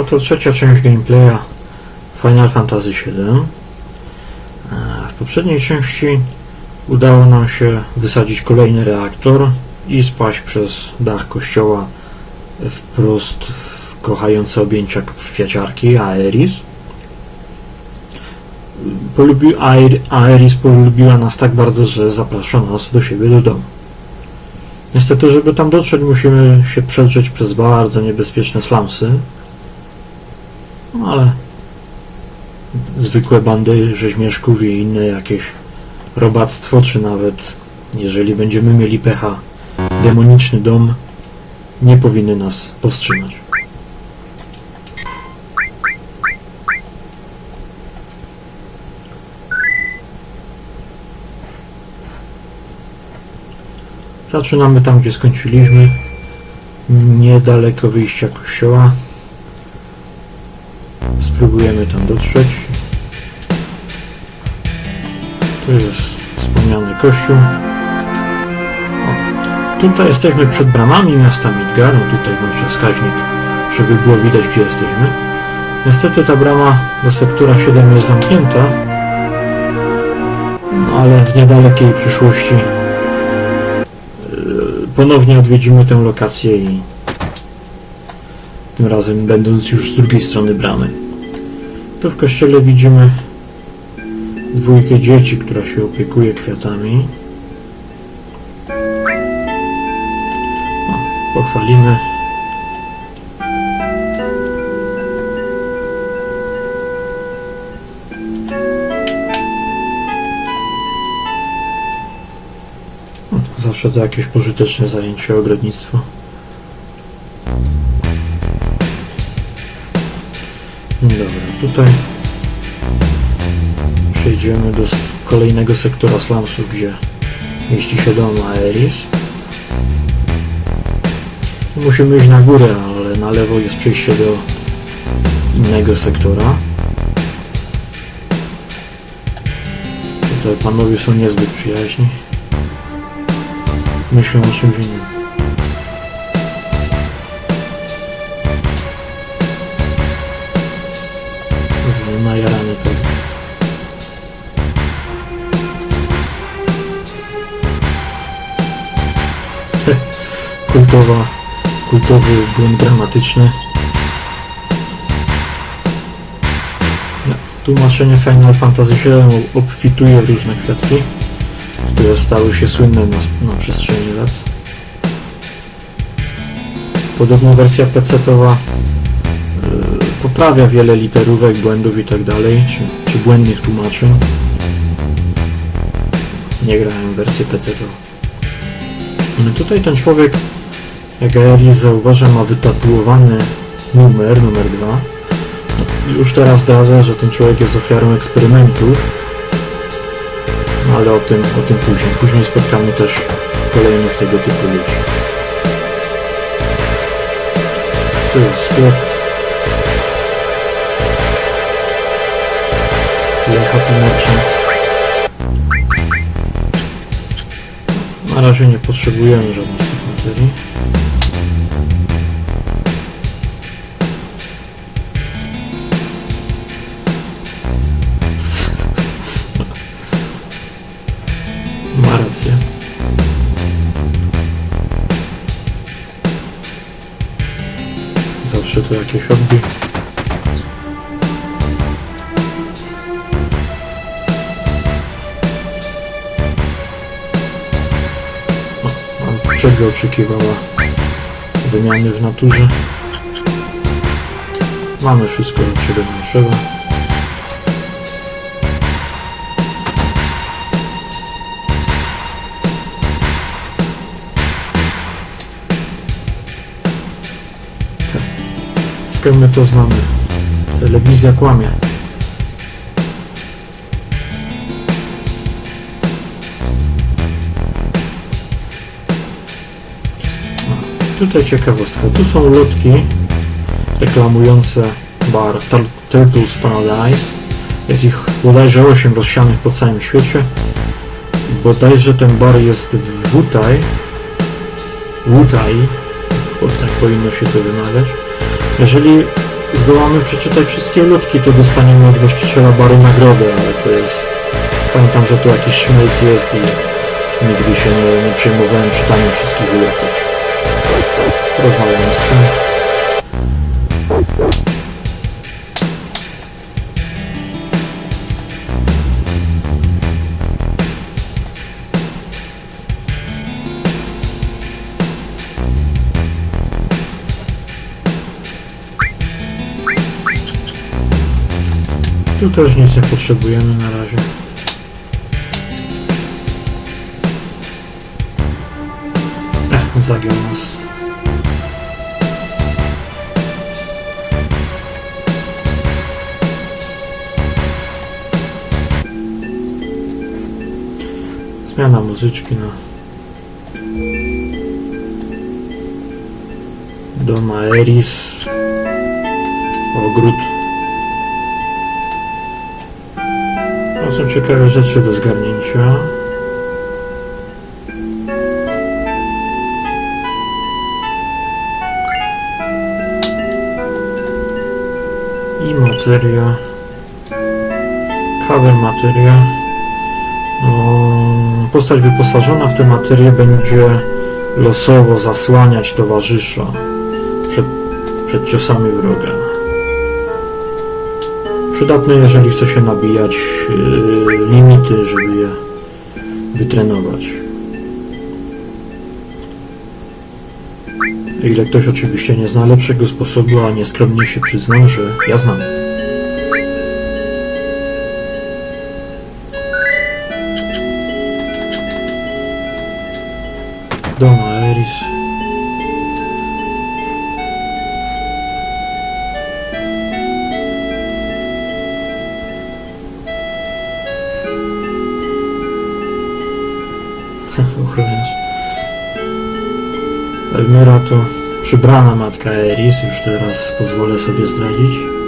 Oto trzecia część gameplaya Final Fantasy VII. E, W poprzedniej części udało nam się wysadzić kolejny reaktor i spaść przez dach kościoła wprost w kochające objęcia kwiaciarki Aeris. Polubi, Aer, Aeris polubiła nas tak bardzo, że zaprasza nas do siebie do domu. Niestety, żeby tam dotrzeć, musimy się przedrzeć przez bardzo niebezpieczne slamsy, ale zwykłe bandy rzeźmieszków i inne jakieś robactwo, czy nawet jeżeli będziemy mieli pecha, demoniczny dom nie powinny nas powstrzymać. Zaczynamy tam, gdzie skończyliśmy, niedaleko wyjścia kościoła. Spróbujemy tam dotrzeć. Tu jest wspomniany kościół. O, tutaj jesteśmy przed bramami miasta Midgar. No tutaj włączę wskaźnik, żeby było widać, gdzie jesteśmy. Niestety ta brama do sektora 7 jest zamknięta. No ale w niedalekiej przyszłości yy, ponownie odwiedzimy tę lokację i tym razem będąc już z drugiej strony bramy. Tu w kościele widzimy dwójkę dzieci, która się opiekuje kwiatami. Pochwalimy. Zawsze to jakieś pożyteczne zajęcie, ogrodnictwo. Tutaj przejdziemy do kolejnego sektora slumsów, gdzie mieści się dom Aeris. Musimy iść na górę, ale na lewo jest przejście do innego sektora. Tutaj panowie są niezbyt przyjaźni. Myślę o czymś innym. Kultowa, kultowy błąd gramatyczny. No, Tłumaczenie Final Fantasy VII obfituje w różne kwiatki, które stały się słynne na, na przestrzeni lat. Podobno wersja PC-towa yy, poprawia wiele literówek, błędów i tak czy, czy błędnych tłumaczeń. Nie grałem w wersję PC-tową. No tutaj ten człowiek, jak Aeris zauważa, ma wytatuowany numer, numer 2. No, już teraz zdradza, że ten człowiek jest ofiarą eksperymentów. Ale o tym, o tym później. Później spotkamy też kolejnych tego typu ludzi. Tu jest sklep. Happy. Na razie nie potrzebujemy żadnych tych materii. To jakieś hobby. A czego oczekiwała wymiany w naturze? Mamy wszystko, czego nam trzeba. Skąd my to znamy? Telewizja kłamie. Tutaj ciekawostka. Tu są lotki reklamujące bar Tur- Turtles Paradise. Jest ich bodajże 8 rozsianych po całym świecie. Bodajże ten bar jest w Wutai. Wutai, bo tak powinno się to wymawiać. Jeżeli zdołamy przeczytać wszystkie lotki, to dostaniemy od właściciela baru nagrodę, ale to jest... Pamiętam, że tu jakiś szmelc jest i nigdy się nie, nie przejmowałem czytaniem wszystkich ulotek. Porozmawiamy z tym. Tu też nic nie potrzebujemy na razie. Ech, zagiął nas. Zmiana muzyczki na Dom Aeris Ogród są ciekawe rzeczy do zgarnięcia. I materia. Cover materia. Postać wyposażona w tę materię będzie losowo zasłaniać towarzysza przed, przed ciosami wroga. Przydatne, jeżeli chce się nabijać yy, limity, żeby je wytrenować. Ile ktoś oczywiście nie zna lepszego sposobu, a nieskromnie się przyznam, że ja znam. Ochroniarz. Elmira to przybrana matka Eris, już teraz pozwolę sobie zdradzić.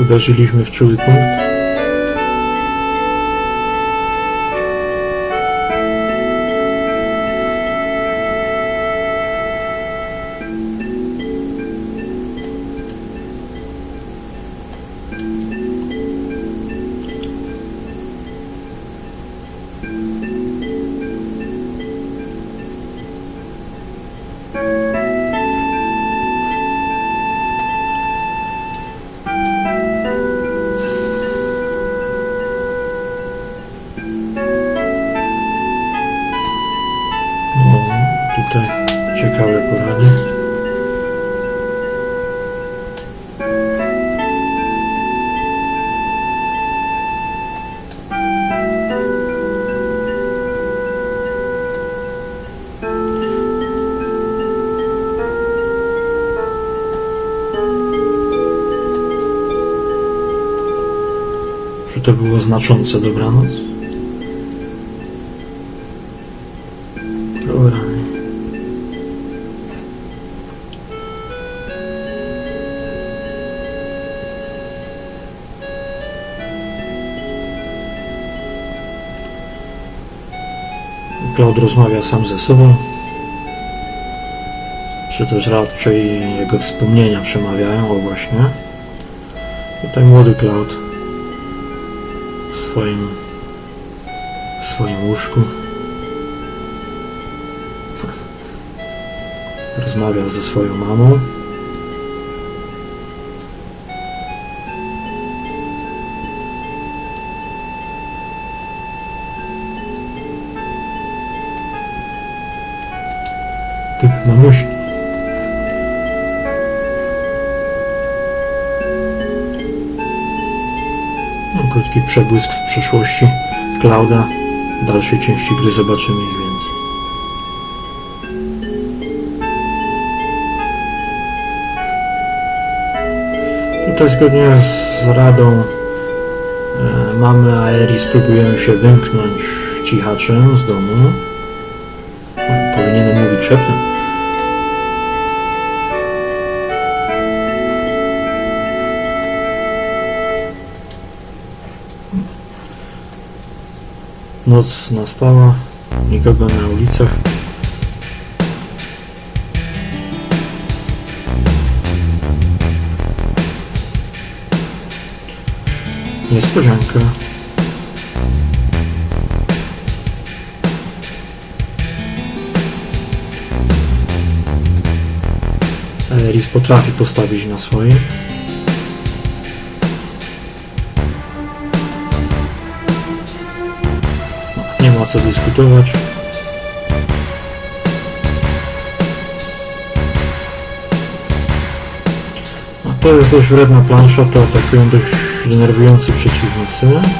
Uderzyliśmy w czuły punkt. To było znaczące dobranoc? Rany. Cloud rozmawia sam ze sobą. Czy też raczej jego wspomnienia przemawiają, o właśnie. Tutaj młody Cloud swoim, swoim łóżku. Rozmawia ze swoją mamą. Typ mamuśki. Krótki przebłysk z przeszłości Klauda. W dalszej części gry zobaczymy ich więcej. Tutaj zgodnie z radą e, mamy Aeris próbujemy się wymknąć cichaczem z domu. Powinienem mówić szeptem. Noc nastała, nikogo na ulicach. Niespodzianka. Eris potrafi postawić na swoim. Dyskutować. A to jest dość wredna plansza, to atakują dość denerwujący przeciwnicy.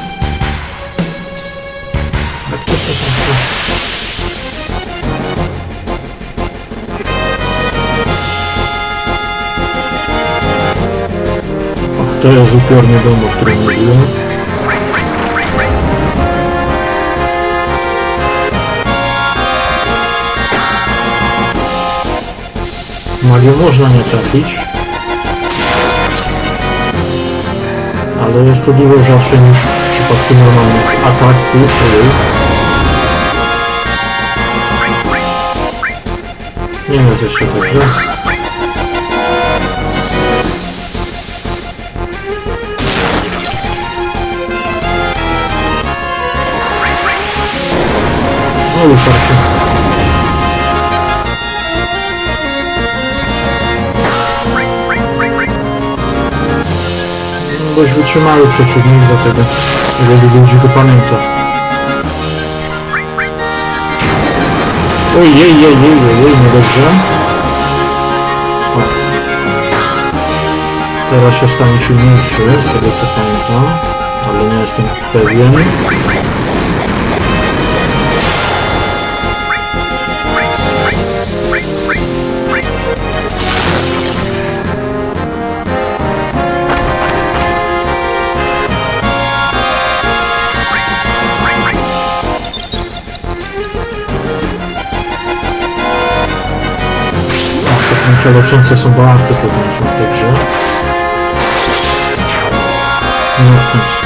Ach, to jest upiorny dom, o którym mówiłem. Magią można nie trafić. Ale jest to dużo rzadsze niż w przypadku normalnych ataków. Nie jest jeszcze dobrze. No uparcie. Dość wytrzymały przeciwnik, dlatego wielu ludzi go pamięta. Ojej, jej, jej, jej, jej, niedobrze. O. Teraz się stanie silniejszy, z tego co pamiętam, ale nie jestem pewien. Leczące są bardzo potężne w tej grze. Końcu.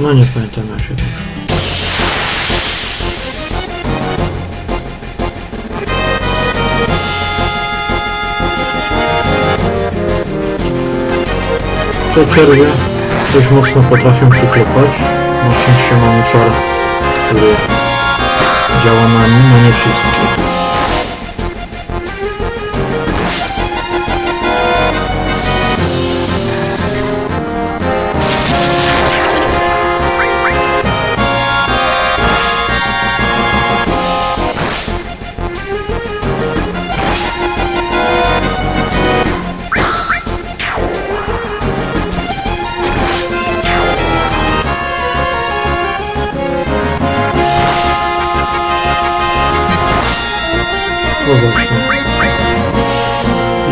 No nie pamiętam jak się to Te czerwie dość mocno potrafią przyklepać. Na szczęście mamy czar, który działa na, na nie wszystkie.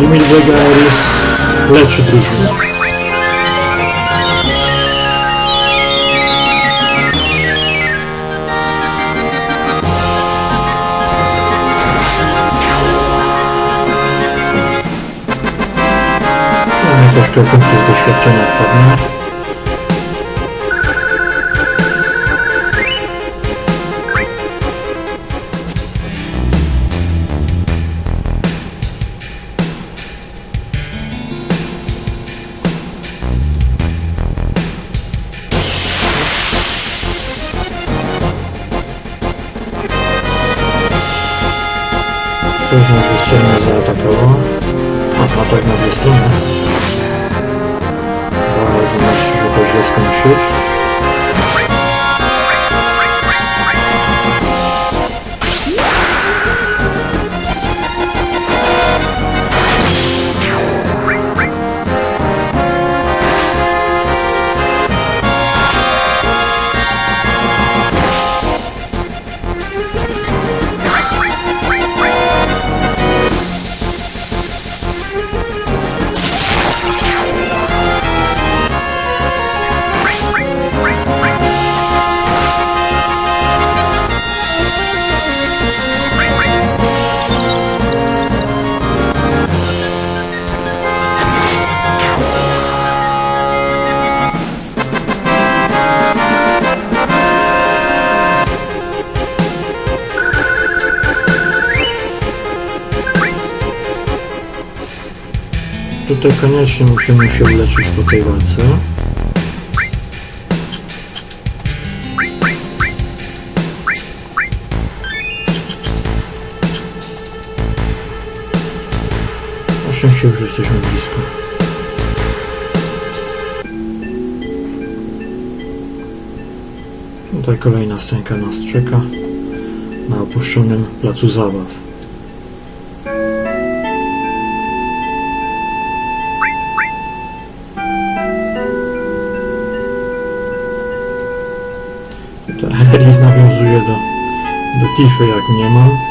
Limit Vega Aeris leczy drużynę. No troszkę punktów doświadczenia wpadnie. Tutaj koniecznie musimy się uleczyć po tej walce. Na szczęście już jesteśmy blisko. Tutaj kolejna scenka nas czeka na opuszczonym placu zabaw. Do Tiffy, jak nie mam.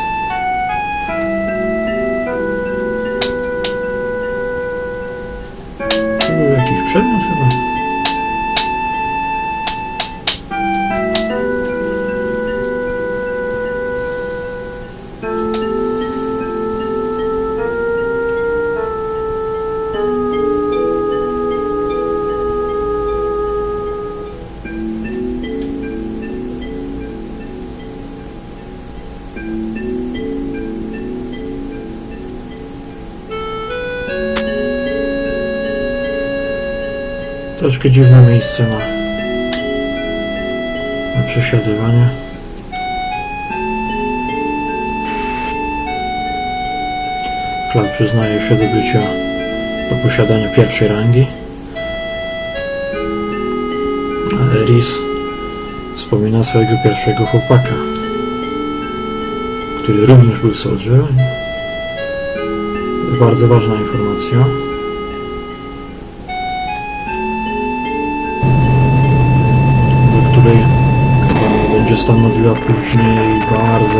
Troszkę dziwne miejsce na, na przesiadywanie. Klap przyznaje się do bycia, do posiadania pierwszej rangi. A Eris wspomina swojego pierwszego chłopaka, który również był soldier. Bardzo ważna informacja. Stanowiła później bardzo,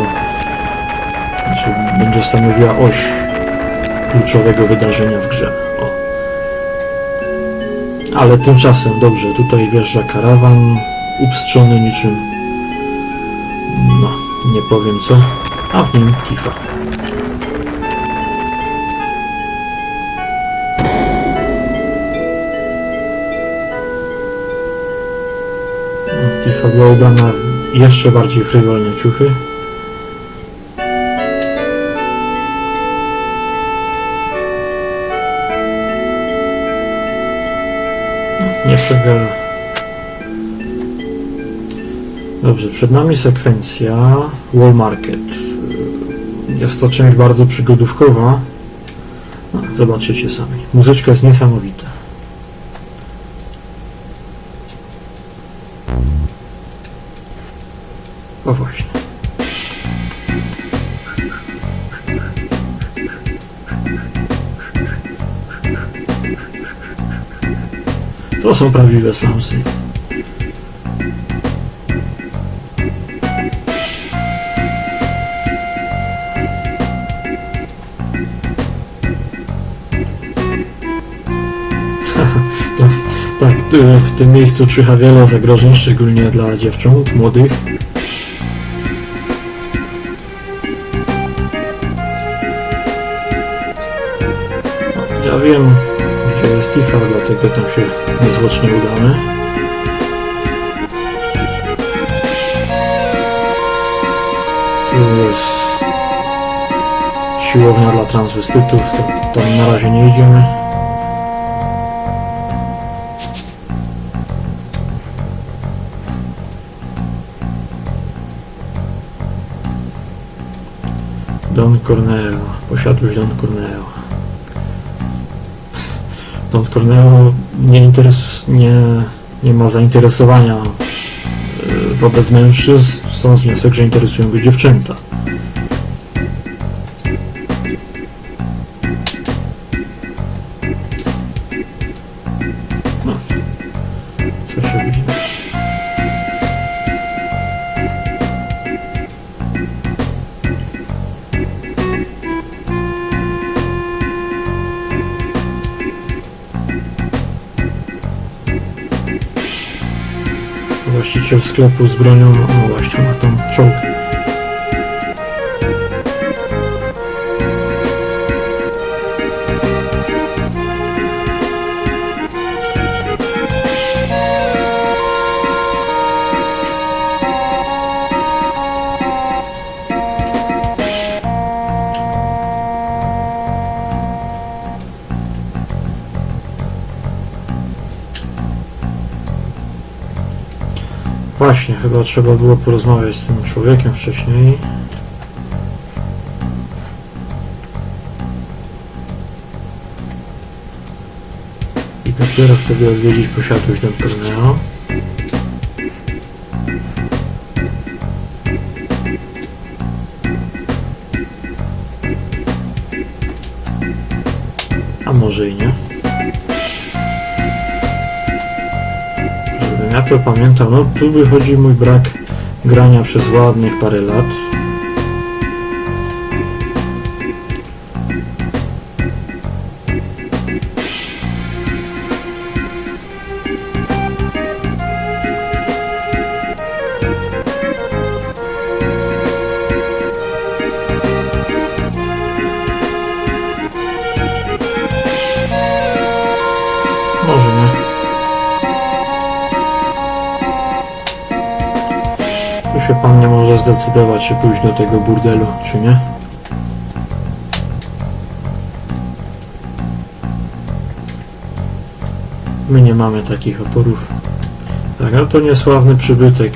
znaczy będzie stanowiła oś kluczowego wydarzenia w grze. O. Ale tymczasem, dobrze, tutaj wjeżdża karawan, upstrzony niczym, no, nie powiem co, a w nim Tifa. No, Tifa była ubrana jeszcze bardziej frywolne ciuchy. Nie. Dobrze, przed nami sekwencja Wall Market. Jest to część bardzo przygodówkowa. No, zobaczycie sami. Muzyczka jest niesamowita. O właśnie. To są prawdziwe slumsy. To, tak, y, w tym miejscu czyha wiele zagrożeń, szczególnie dla dziewcząt, młodych. Wiem, gdzie jest Tifa, dlatego tam się niezwłocznie udamy. Tu jest siłownia dla transwestytów, to, tam na razie nie idziemy. Don Corneo, posiadłość Don Corneo. Corneo nie interes... nie... nie ma zainteresowania e, wobec mężczyzn, stąd wniosek, że interesują go dziewczęta. Sklepu z bronią, no właśnie ma tam czołg. Właśnie, chyba trzeba było porozmawiać z tym człowiekiem wcześniej. I dopiero wtedy odwiedzić posiadłość Don Corneo. Pamiętał, no tu wychodzi mój brak grania przez ładnych parę lat. Zdecydować, czy pójść do tego burdelu, czy nie. My nie mamy takich oporów. Tak, ale to niesławny przybytek.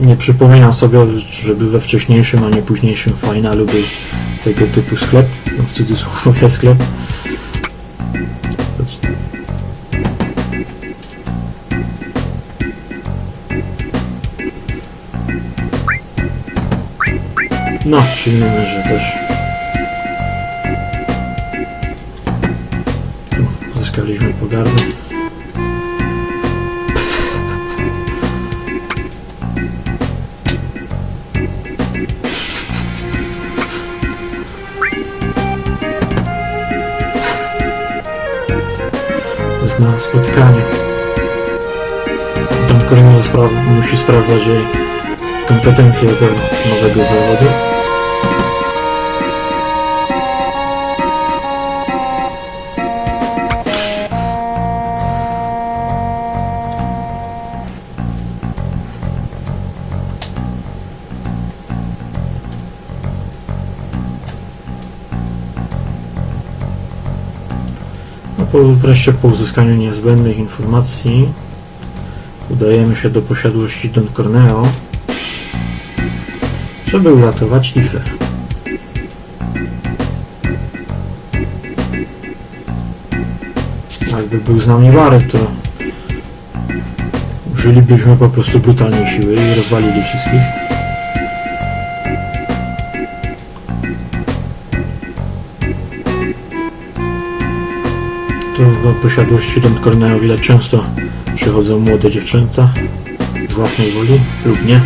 Nie przypominam sobie, żeby we wcześniejszym, a nie późniejszym finalu był tego typu sklep, no w cudzysłowie sklep. No, przyjmijmy, że też zyskaliśmy pogardę. Jest na spotkanie. Tam Kornel spra- musi sprawdzać jej kompetencje do nowego zawodu. Wreszcie po uzyskaniu niezbędnych informacji udajemy się do posiadłości Don Corneo, żeby uratować Tifę. Jakby był z nami Barry, to użylibyśmy po prostu brutalnej siły i rozwalili wszystkich. Tu do posiadłości Don Corneo widać często przychodzą młode dziewczęta z własnej woli lub nie.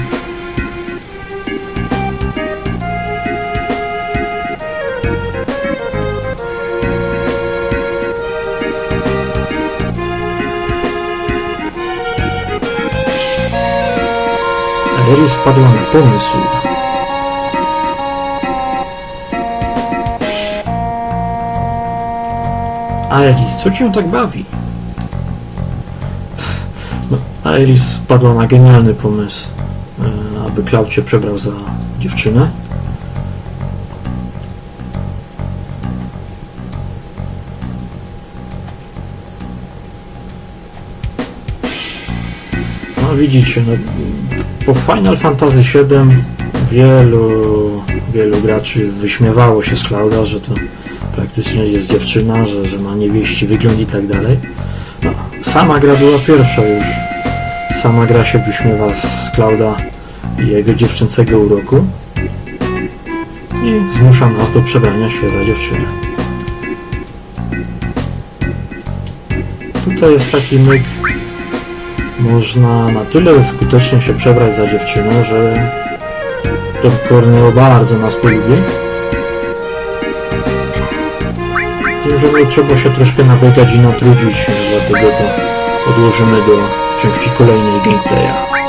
Aeris wpadła na pomysł. Aeris, co cię tak bawi? No, Aeris wpadła na genialny pomysł, e, aby Cloud się przebrał za dziewczynę. No widzicie, no, po Final Fantasy VII wielu, wielu graczy wyśmiewało się z Clouda, że to praktycznie jest dziewczyna, że, że ma niewieści wygląd i tak dalej. No, sama gra była pierwsza już. Sama gra się wyśmiewa z Klauda i jego dziewczęcego uroku i zmusza nas do przebrania się za dziewczynę. Tutaj jest taki myk, można na tyle skutecznie się przebrać za dziewczynę, że to Korneo bardzo nas polubi. No, trzeba się troszkę nabiegać i natrudzić, dlatego to odłożymy do części kolejnej gameplaya.